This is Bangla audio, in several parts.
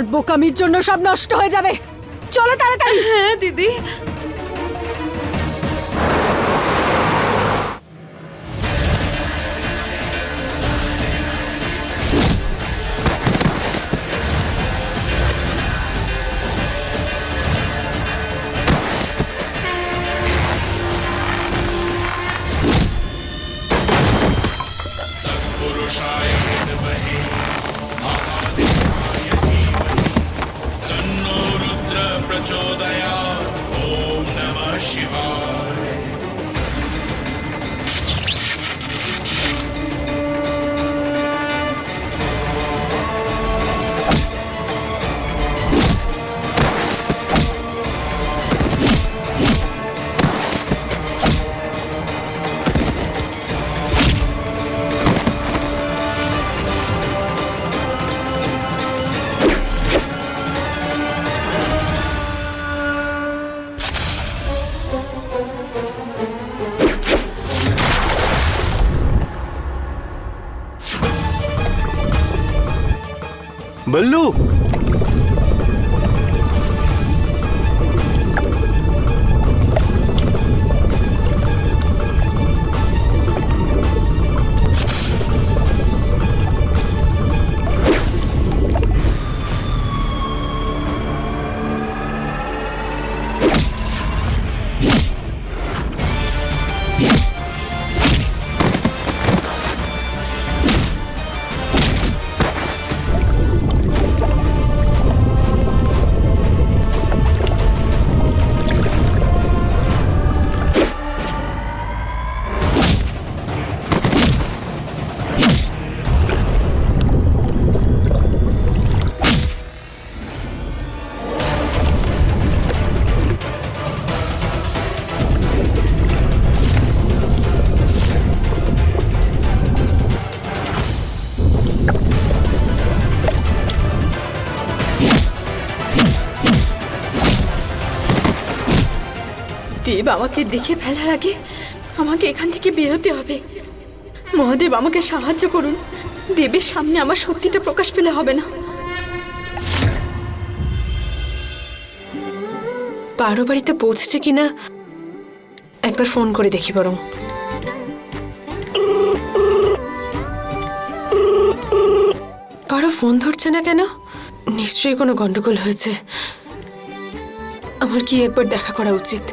তোমার বোকামির জন্য সব নষ্ট হয়ে যাবে। চলো তাড়াতাড়ি। হ্যাঁ দিদি। দেব আমাকে দেখে ফেলার আগে আমাকে এখান থেকে বেরোতে হবে। মহাদেব আমাকে সাহায্য করুন। দেবের সামনে আমার সত্যিটা প্রকাশ পেলে হবে না। পারো বাড়িতে পৌঁছেছে কিনা? একবার ফোন করে দেখি বরং। পারো ফোন ধরছে না কেন? নিশ্চয়ই কোনো গন্ডগোল হয়েছে। আমার কি একবার দেখা করা উচিত?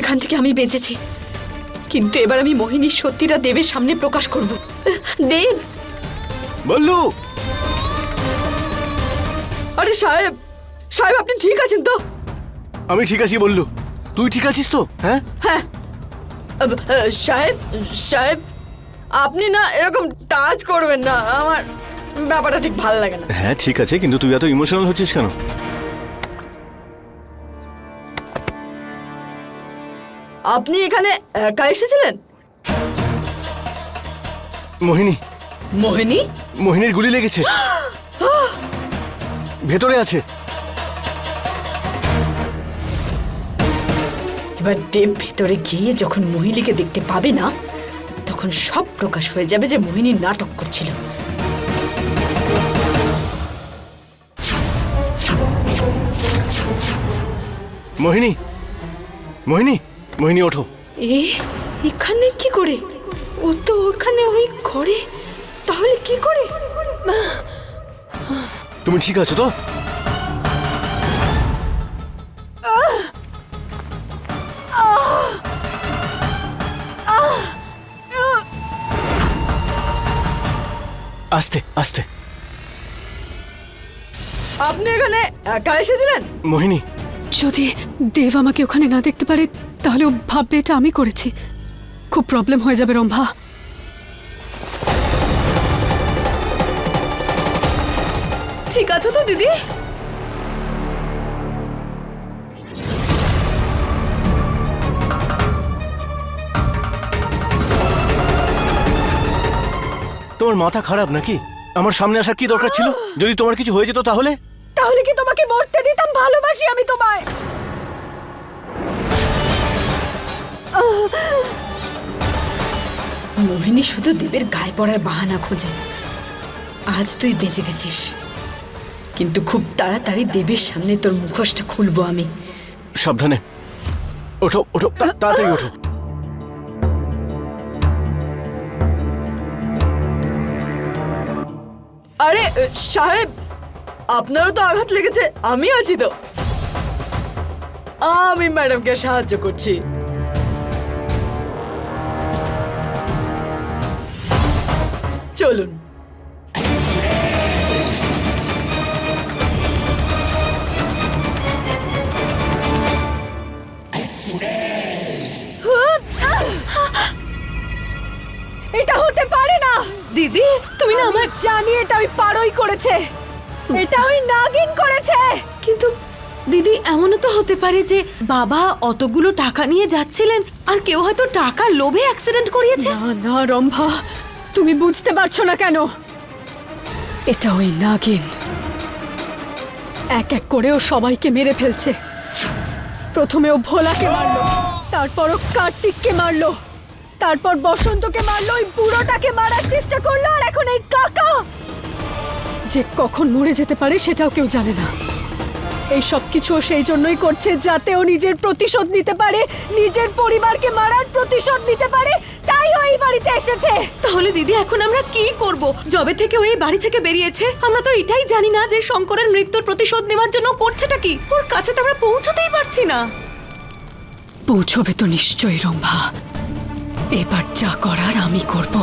এখান থেকে আমি বেঁচেছি। কিন্তু এবার আমি মোহিনীর সত্যিটা দেবের সামনে প্রকাশ করব। দেব! বল্লু! আরে সাহেব সাহেব আপনি ঠিক আছেন তো? আমি ঠিক আছি বল্লু। তুই ঠিক আছিস তো হ্যাঁ? হ্যাঁ। সাহেব সাহেব আপনি না এরকম টাচ করবেন না। আমার ব্যাপারটা ঠিক ভালো লাগে না। হ্যাঁ ঠিক আছে কিন্তু তুই এত ইমোশনাল হচ্ছিস কেন? আপনি এখানে একা এসেছিলেন? মোহিনী। মোহিনী? মোহিনীর গুলি লেগেছে। ভেতরে আছে। এবার দেব ভেতরে গিয়ে যখন মোহিনীকে দেখতে পাবে না তখন সব প্রকাশ হয়ে যাবে যে মোহিনী নাটক করছিল। মোহিনী। মোহিনী। মোহিনী ওঠো। এ এখানে কি করে? ও তো ওখানে ওই ঘরে। তাহলে কি করে? তুমি ঠিক আছো তো? আস্তে আস্তে। আপনি এখানে একা এসেছিলেন? মোহিনী। যদি দেব আমাকে ওখানে না দেখতে পারে তাহলে ও ভাববে এটা আমি করেছি। খুব প্রবলেম হয়ে যাবে রম্ভা। ঠিক আছো তো দিদি? তোমার মাথা খারাপ নাকি? আমার সামনে আসার কি দরকার ছিল? যদি তোমার কিছু হয়ে যেত তাহলে? তাহলে কি তোমাকে মরতে দিতাম? ভালোবাসি আমি তোমায়। মোহিনী শুধু দেবের গায়ে পড়ার বাহানা খোঁজে। আজ তুই বেঁচে গেছিস। কিন্তু খুব তাড়াতাড়ি দেবের সামনে তোর মুখোশটা খুলবো আমি। সাবধানে। ওঠো ওঠো তাড়াতাড়ি ওঠো। আরে সাহেব আপনারও তো আঘাত লেগেছে আমি আছি তো। আমি ম্যাডামকে সাহায্য করছি। চলুন। এটা হতে পারে না। দিদি তুমি না আমার জানি এটা ওই পারই করেছে। এটা ওই নাগিন করেছে। কিন্তু দিদি এমনও তো হতে পারে যে বাবা অতগুলো টাকা নিয়ে যাচ্ছিলেন আর কেউ হয়তো টাকার লোভে অ্যাক্সিডেন্ট করিয়েছে। না না রম্ভা। তুমি বুঝতে পারছ না কেন? এটা ওই নাগিন। এক এক করে ও সবাইকে মেরে ফেলছে। প্রথমে ও ভোলাকে মারলো, তারপর ও কার্তিককে মারলো, তারপর বসন্তকে মারলো, ওই বুড়োটাকে মারার চেষ্টা করল, আর এখন এই কাকা! যে কখন মরে যেতে পারে সেটাও কেউ জানে না। এই সব কিছু সেই জন্যই করছে যাতে ও নিজের প্রতিশোধ নিতে পারে, নিজের পরিবারকে মারার প্রতিশোধ নিতে পারে তাই ওই এই বাড়িতে এসেছে। তাহলে দিদি এখন আমরা কি করব? জবে থেকে ওই বাড়ি থেকে বেরিয়েছে আমরা তো এটাই জানি না যে শঙ্করের মৃত্যুর প্রতিশোধ নেওয়ার জন্য ও করছেটা কি। ওর কাছে তো আমরা পৌঁছতেই পারছি না। পৌঁছবে তো নিশ্চয়ই রম্ভা। এবার যা করার আমি করব।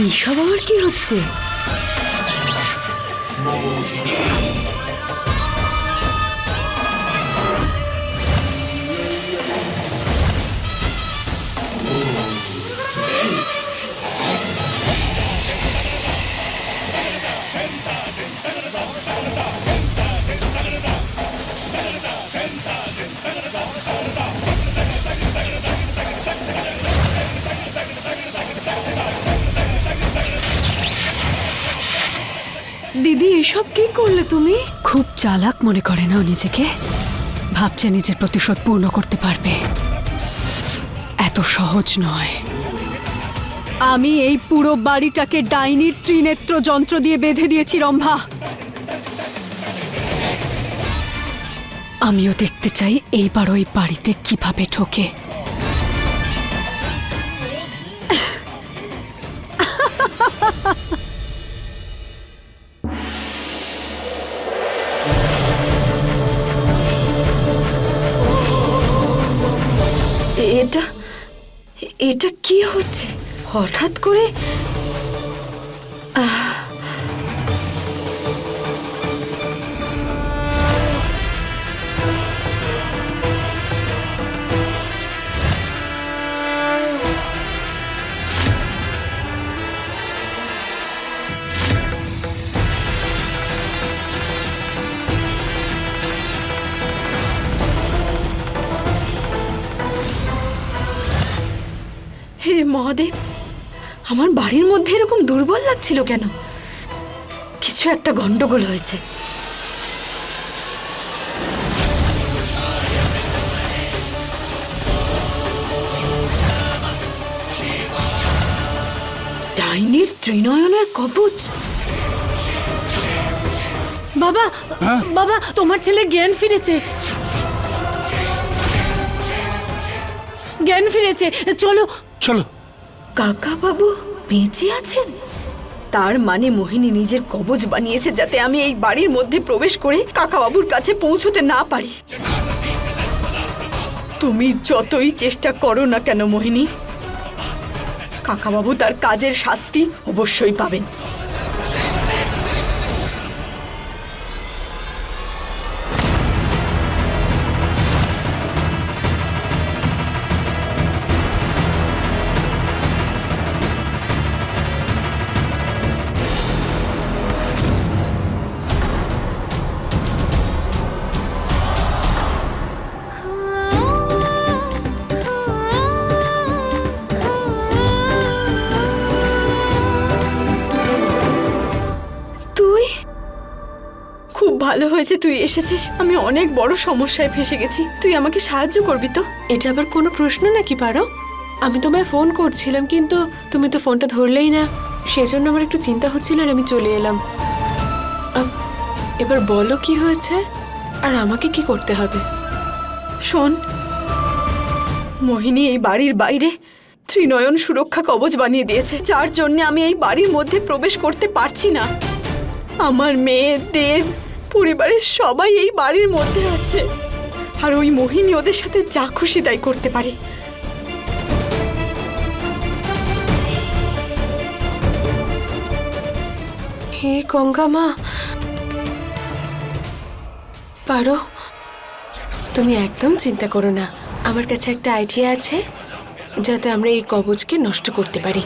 এইসব আবার কি হচ্ছে? দিদি, এসব কি করলে তুমি? খুব চালাক মনে করে না নিজেকে? ভাবছে নিজের প্রতিশোধ পূর্ণ করতে পারবে। এত সহজ নয়। আমি এই পুরো বাড়িটাকে ডাইনির ত্রিনেত্র যন্ত্র দিয়ে বেঁধে দিয়েছি, রম্ভা। আমিও দেখতে চাই এইবার ওই বাড়িতে কীভাবে ঠোকে এটা কি হচ্ছে? হঠাৎ করে হে বাড়ির মধ্যে এরকম দুর্বল লাগছিল কেন? কিছু একটা গন্ডগোল হয়েছে। ডাইনির ত্রিনয়নের কবচ। বাবা বাবা তোমার ছেলে জ্ঞান ফিরেছে। জ্ঞান ফিরেছে। চলো। চলো। কাকা বাবু বেঁচে আছেন? তার মানে মোহিনী নিজের কবজ বানিয়েছে যাতে আমি এই বাড়ির মধ্যে প্রবেশ করে কাকাবাবুর কাছে পৌঁছতে না পারি। তুমি যতই চেষ্টা করো না কেন, মোহিনী, কাকাবাবু তার কাজের শাস্তি অবশ্যই পাবেন। হয়েছে তুই এসেছিস? আমি অনেক বড় সমস্যায় ফেসে গেছি। তুই আমাকে সাহায্য করবি তো? এটা আবার কোনো প্রশ্ন নাকি পারো? আমি তোমায় ফোন করছিলাম কিন্তু তুমি তো ফোনটা ধরলেই না। সেজন্য আমার একটু চিন্তা হচ্ছিল আর আমি চলে এলাম। এবার বলো কি হয়েছে? আর আমাকে কি করতে হবে? শোন মোহিনী এই বাড়ির বাইরে ত্রিনয়ন সুরক্ষা কবচ বানিয়ে দিয়েছে যার জন্য আমি এই বাড়ির মধ্যে প্রবেশ করতে পারছি না। আমার মেয়ে দেব পরিবারের সবাই এই বাড়ির মধ্যে আছে। আর ওই মোহিনী ওদের সাথে যা খুশি তাই করতে পারে। হে গঙ্গা মা। পারো। তুমি একদম চিন্তা করো না। আমার কাছে একটা আইডিয়া আছে, যাতে আমরা এই কবচকে নষ্ট করতে পারি।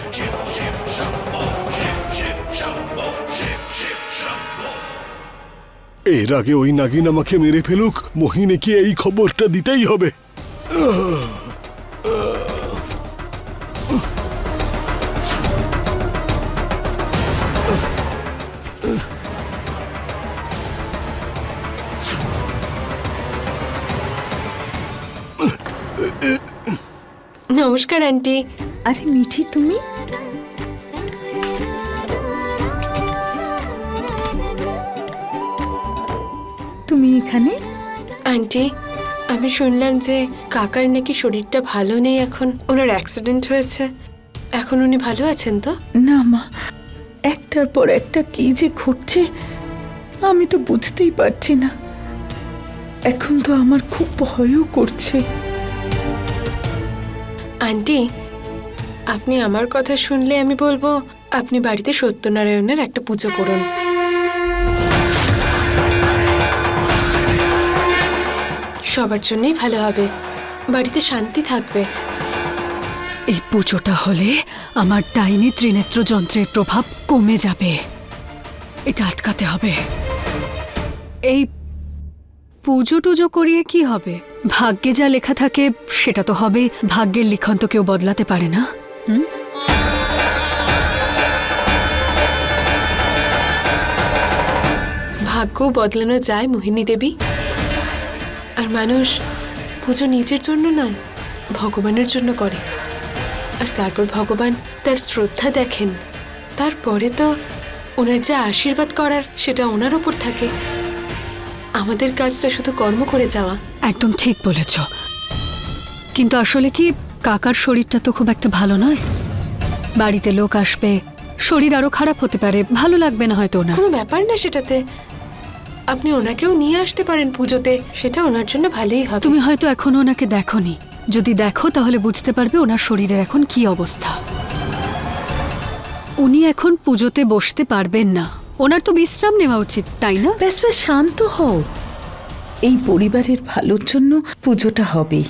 এর আগে ওই নাগিন আমাকে মেরে ফেলুক মোহিনীকে এই খবরটা দিতেই হবে। নমস্কার আন্টি। আরে মিঠি তুমি? তুমি এখানে? আন্টি আমি শুনলাম যে কাকার নাকি শরীরটা ভালো নেই এখন। ওনার অ্যাক্সিডেন্ট হয়েছে। এখন উনি ভালো আছেন তো? না মা একটার পর একটা কি যে ঘটছে আমি তো বুঝতেই পারছি না। এখন তো আমার খুব ভয়ও করছে। আন্টি আপনি আমার কথা শুনলে আমি বলব আপনি বাড়িতে সত্যনারায়ণের একটা পুজো করুন। সবার জন্যই ভালো হবে। বাড়িতে শান্তি থাকবে। এই পুজোটা হলে আমার ডাইনি ত্রিনেত্র যন্ত্রের প্রভাব কমে যাবে। এটা আটকাতে হবে। এই পুজো টুজো করিয়ে কি হবে? ভাগ্যে যা লেখা থাকে সেটা তো হবে ভাগ্যের লিখন তো কেউ বদলাতে পারে না। হুম? ভাগ্য বদলানো যায় মোহিনী দেবী। আর মানুষ পুজো নিজের জন্য নয় ভগবানের জন্য করে। আর তারপর ভগবান তার শ্রদ্ধা দেখেন। তারপরে তো ওনার যা আশীর্বাদ করার সেটা ওনার ওপর থাকে। আমাদের কাজটা শুধু কর্ম করে যাওয়া। একদম ঠিক বলেছ। কিন্তু আসলে কি কাকার শরীরটা তো খুব একটা ভালো নয়? বাড়িতে লোক আসবে শরীর আরও খারাপ হতে পারে ভালো লাগবে না হয়তো ওনার। কোনো ব্যাপার না সেটাতে। আপনি ওনাকেও নিয়ে আসতে পারেন পুজোতে। সেটা ওনার জন্য ভালোই হবে। তুমি হয়তো এখনও ওনাকে দেখোনি। যদি দেখো তাহলে বুঝতে পারবে ওনার শরীরের এখন কি অবস্থা। উনি এখন পুজোতে বসতে পারবেন না। ওনার তো বিশ্রাম নেওয়া উচিত তাই না? ব্যাস ব্যাস শান্ত হও। এই পরিবারের ভালোর জন্য পুজোটা হবেই।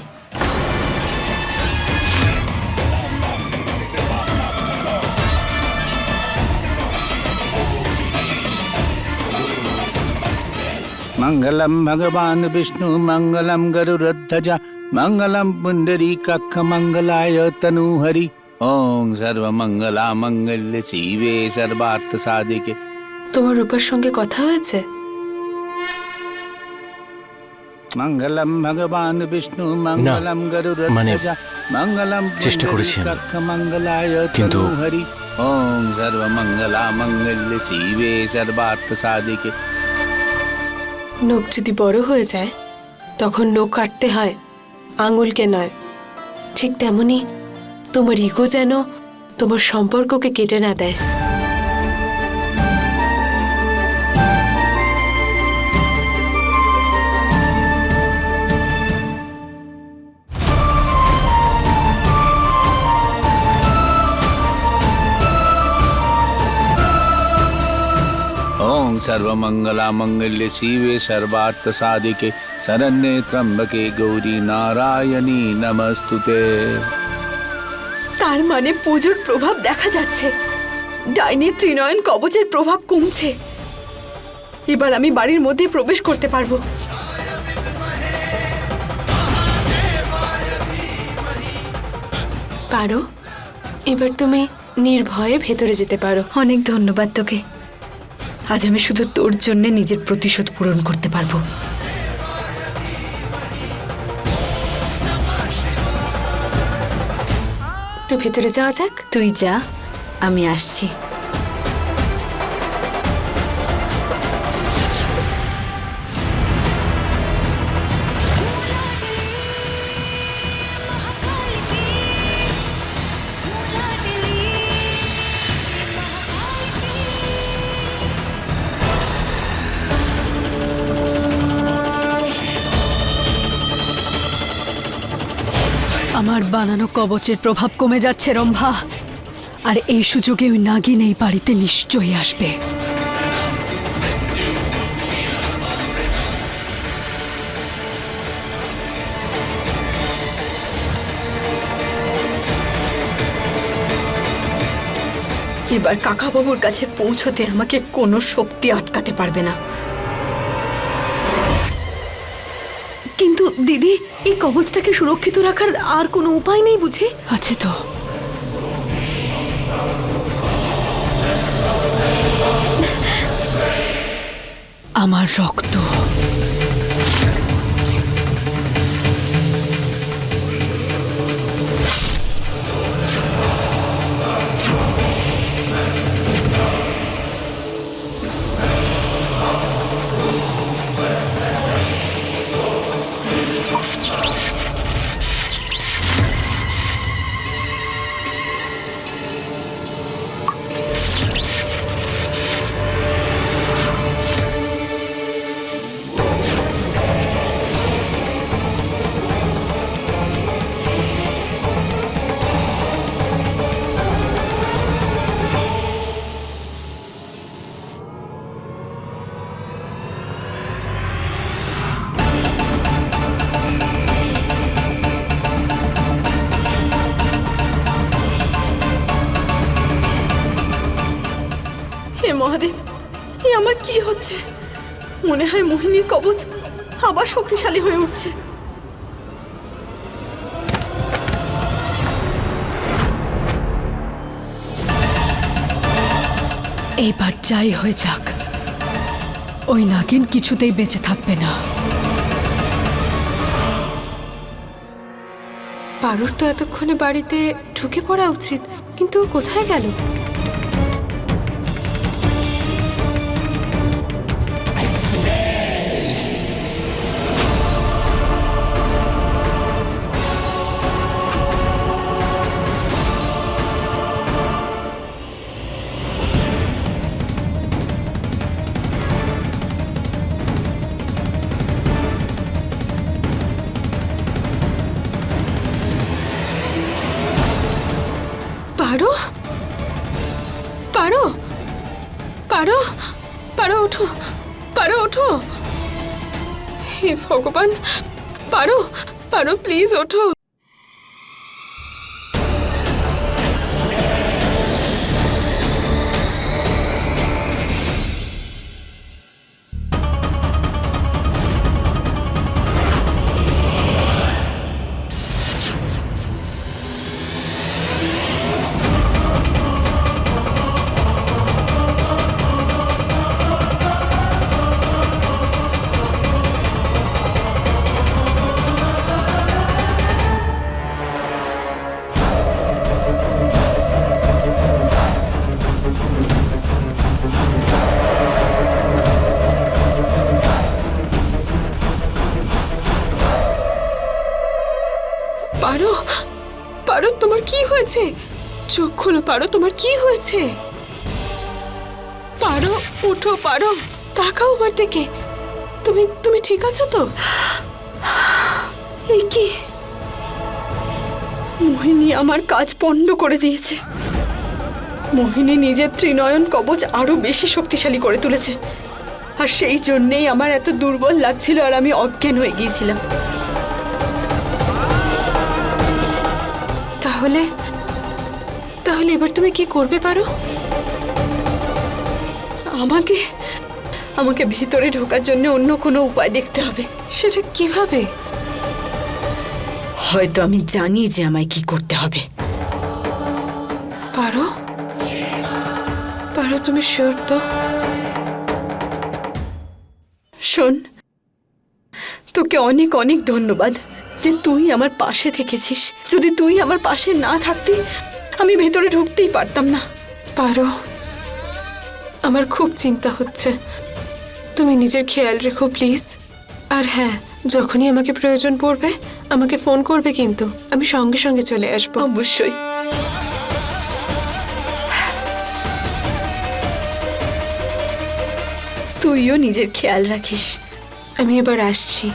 मङ्गलं भगवान् विष्णु मङ्गलं गरुरध्वज मङ्गलं पुण्डरीकाक्ष मङ्गलाय तनुहरि ॐ सर्वमङ्गला मङ्गल्य शिवे सर्वार्थसाधिके তোমার রূপার সঙ্গে কথা হয়েছে মঙ্গলম ভগবান বিষ্ণু মঙ্গলম মানে গরুরধ্বজ মঙ্গলম চেষ্টা করেছি আমি। পুণ্ডরীকাক্ষ মঙ্গলায় কিন্তু- তনুহরি ওম সর্বমঙ্গলা মঙ্গল্য শিবে সর্বার্থ সাধিকে নখ যদি বড় হয়ে যায়, তখন নখ কাটতে হয়, আঙুলকে নয়। ঠিক তেমনি তোমার ইগো যেন তোমার সম্পর্ককে কেটে না দেয়। ओम सर्वमंगला मंगल्य शिवे सर्वार्थ साधिके शरण्ये त्र्यंबके गौरी नारायणी नमस्तुते তার মানে পুজোর প্রভাব দেখা যাচ্ছে ডাইনি ত্রিনয়ন কবচের প্রভাব কমছে এবার আমি বাড়ির মধ্যে প্রবেশ করতে পারবো পারো এবার তুমি নির্ভয়ে ভেতরে যেতে পারো অনেক ধন্যবাদ তোকে আজ আমি শুধু তোর জন্য নিজের প্রতিশোধ পূরণ করতে পারব। তো ভেতরে যাওয়া যাক? তুই যা আমি আসছি। বানানো কবচের প্রভাব কমে যাচ্ছে, রম্ভা। আর এই সুযোগে ওই নাগিন এই বাড়িতে নিশ্চয়ই আসবে। এবার কাকাবাবুর কাছে পৌঁছতে আমাকে কোনো শক্তি আটকাতে পারবে না। দিদি এই কবচটাকে সুরক্ষিত রাখার আর কোনো উপায় নেই বুঝি? আছে তো। আমার রক্ত। হে মহাদেব এ আমার কি হচ্ছে? মনে হয় মোহিনীর কবচ আবার শক্তিশালী হয়ে উঠছে। এইবার যাই হয়ে যাক। ওই নাগিন কিছুতেই বেঁচে থাকবে না। পারুর তো এতক্ষণে বাড়িতে ঢুকে পড়া উচিত কিন্তু কোথায় গেল? ভগবান। পারো পারো প্লিজ ওঠো। পারো তোমার কি হয়েছে? পারো উঠো পারো তাকাও আমার দিকে। তুমি তুমি ঠিক আছো তো? এই কি? মোহিনী আমার কাজ পণ্ড করে দিয়েছে। মোহিনী নিজের ত্রিনয়ন কবচ আরও বেশি শক্তিশালী করে তুলেছে। আর সেই জন্যেই আমার এত দুর্বল লাগছিল আর আমি অজ্ঞান হয়ে গিয়েছিলাম। তাহলে তাহলে এবার তুমি কি করবে পারো? আমাকে আমাকে ভিতরে ঢোকার জন্য অন্য কোনো উপায় দেখতে হবে। সেটা কীভাবে? হয়তো আমি জানি যে আমায় কি করতে হবে। পারো? পারো তুমি শিওর তো? শোন তোকে অনেক অনেক ধন্যবাদ যে তুই আমার পাশে থেকেছিস। যদি তুই আমার পাশে না থাকতি আমি ভেতরে ঢুকতেই পারতাম না। পারো। আমার খুব চিন্তা হচ্ছে। তুমি নিজের খেয়াল রেখো প্লিজ। আর হ্যাঁ যখনই আমাকে প্রয়োজন পড়বে আমাকে ফোন করবে কিন্তু। আমি সঙ্গে সঙ্গে চলে আসব। অবশ্যই। তুইও নিজের খেয়াল রাখিস। আমি এবার আসছি।